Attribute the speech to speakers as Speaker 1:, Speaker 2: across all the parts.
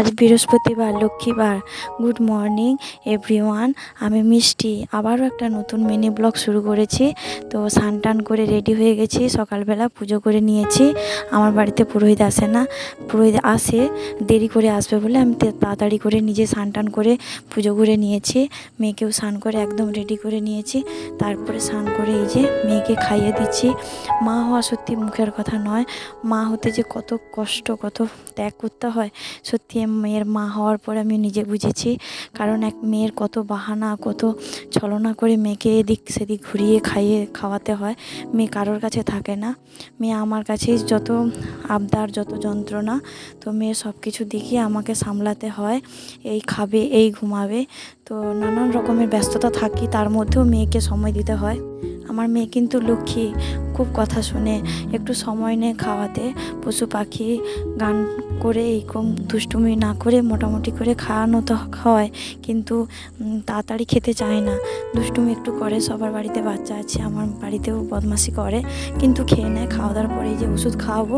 Speaker 1: আজ বৃহস্পতিবার, লক্ষ্মীবার। Good morning, everyone. আমি মিষ্টি। আবারও একটা নতুন মিনি ব্লগ শুরু করেছি। তো স্নান টান করে রেডি হয়ে গেছি। সকালবেলা পুজো করে নিয়েছি। আমার বাড়িতে পুরোহিত আসে না। পুরোহিত আসে, দেরি করে আসবে বলে আমি তাড়াতাড়ি করে নিজে স্নান টান করে পুজো করে নিয়েছি। মেয়েকেও স্নান করে একদম রেডি করে নিয়েছি। তারপরে স্নান করে এই যে মেয়েকে খাইয়ে দিচ্ছি। মা হওয়া সত্যি মুখের কথা নয়। মা হতে যে কত কষ্ট, কত ত্যাগ করতে হয়, সত্যি মেয়ের মা হওয়ার পর আমি নিজে বুঝেছি। কারণ এক মেয়ের কত বাহানা, কত ছলনা করে মেয়েকে এদিক সেদিক ঘুরিয়ে খাইয়ে খাওয়াতে হয়। মেয়ে কারোর কাছে থাকে না। মেয়ে আমার কাছেই যত আবদার, যত যন্ত্রণা, তো মেয়ে সব কিছু দেখিয়ে আমাকে সামলাতে হয়। এই খাবে, এই ঘুমাবে। তো নানান রকমের ব্যস্ততা থাকি, তার মধ্যেও মেয়েকে সময় দিতে হয়। আমার মেয়ে কিন্তু লক্ষ্মী, খুব কথা শুনে। একটু সময় নেয় খাওয়াতে। পশু পাখি গান করে এইরকম দুষ্টুমি না করে মোটামুটি করে খাওয়ানো তো হয়, কিন্তু তাড়াতাড়ি খেতে চায় না। দুষ্টুমি একটু করে, সবার বাড়িতে বাচ্চা আছে, আমার বাড়িতেও বদমাশি করে, কিন্তু খেয়ে নেয়। খাওয়া দাওয়ার পরেই যে ওষুধ খাওয়াবো।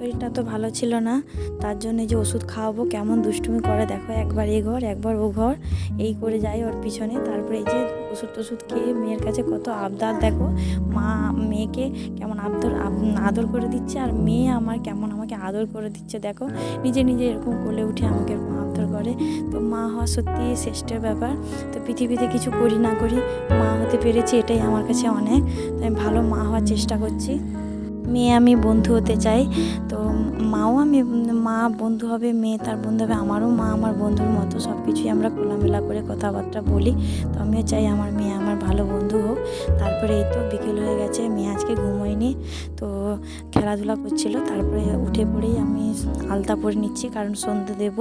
Speaker 1: শরীরটা তো ভালো ছিল না। তার জন্য যে ওষুধ খাওয়াবো, কেমন দুষ্টুমি করে দেখো, একবার এ ঘর, একবার ও ঘর, এই করে যায় ওর পিছনে। তারপরে এই যে ওষুধ টষুধ খেয়ে মেয়ের কাছে কত আবদার দেখো। মা, মেয়েকে কেমন আদর আব- আদর করে দিচ্ছে আর মেয়ে আমার কেমন আমাকে আদর করে দিচ্ছে দেখো। নিজে নিজে এরকম কোলে উঠে আমাকে আদর করে। তো মা হওয়া সত্যি শ্রেষ্ঠ ব্যাপার। তো পৃথিবীতে কিছু করি না করি মা হতে পেরেছি, এটাই আমার কাছে অনেক। তো আমি ভালো মা হওয়ার চেষ্টা করছি। মেয়ে আমি বন্ধু হতে চাই, তো মাও আমি, মা বন্ধু হবে, মেয়ে তার বন্ধু হবে, আমারও মা আমার বন্ধুর মতো সব কিছুই আমরা খোলামেলা করে কথাবার্তা বলি। তো আমিও চাই আমার মেয়ে আমার ভালো বন্ধু হোক। তারপরে এই তো বিকেল হয়ে গেছে মেয়ে আজকে ঘুমোয়নি তো খেলাধুলা করছিল, তারপরে উঠে পড়েই আমি আলতা পরে নিচ্ছি, কারণ সন্ধ্যে দেব।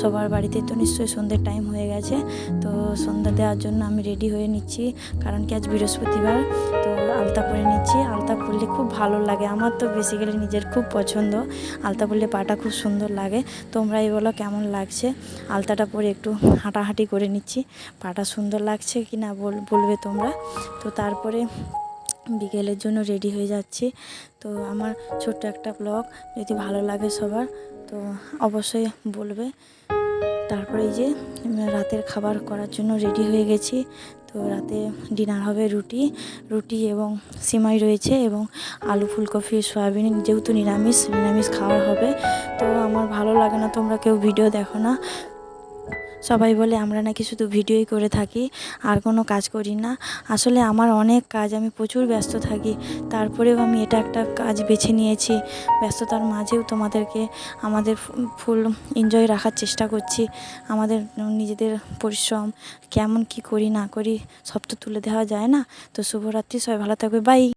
Speaker 1: সবার বাড়িতে তো নিশ্চয়ই সন্ধ্যের টাইম হয়ে গেছে, তো সন্ধ্যা দেওয়ার জন্য আমি রেডি হয়ে নিচ্ছি, কারণ কি আজ বৃহস্পতিবার। তো আলতা পরে নিচ্ছি, আলতা পরলে খুব ভালো লাগে, আমার তো বেসিক্যালি নিজের খুব পছন্দ। আলতা পরলে পাটা খুব সুন্দর লাগে, তোমরাই বলো কেমন লাগছে? আলতাটা পরে একটু হাঁটাহাঁটি করে নিচ্ছি, পাটা সুন্দর লাগছে কি না বল, বলবে তোমরা। তো তারপরে বিকেলের জন্য রেডি হয়ে যাচ্ছি। তো আমার ছোট্ট একটা ব্লগ যদি ভালো লাগে সবার, তো অবশ্যই বলবে। তারপরে এই যে রাতের খাবার করার জন্য রেডি হয়ে গেছি। তো রাতে ডিনার হবে রুটি রুটি এবং সিমাই রয়েছে এবং আলু ফুলকপি, সয়াবিন, যেহেতু নিরামিষ নিরামিষ খাওয়া হবে। তো আমার ভালো লাগে না, তোমরা কেউ ভিডিও দেখো না। সবাই বলে, আমরা নাকি শুধু ভিডিওই করে থাকি, আর কোনো কাজ করি না। আসলে আমার অনেক কাজ, আমি প্রচুর ব্যস্ত থাকি। তারপরেও আমি এটা একটা কাজ বেছে নিয়েছি। ব্যস্ততার মাঝেও তোমাদেরকে আমাদের ফুল এনজয় রাখার চেষ্টা করছি। আমাদের নিজেদের পরিশ্রম, কেমন কি করি না করি, সব তো তুলে দেওয়া যায় না। তো শুভরাত্রি, সবাই ভালো থাকবে, বাই।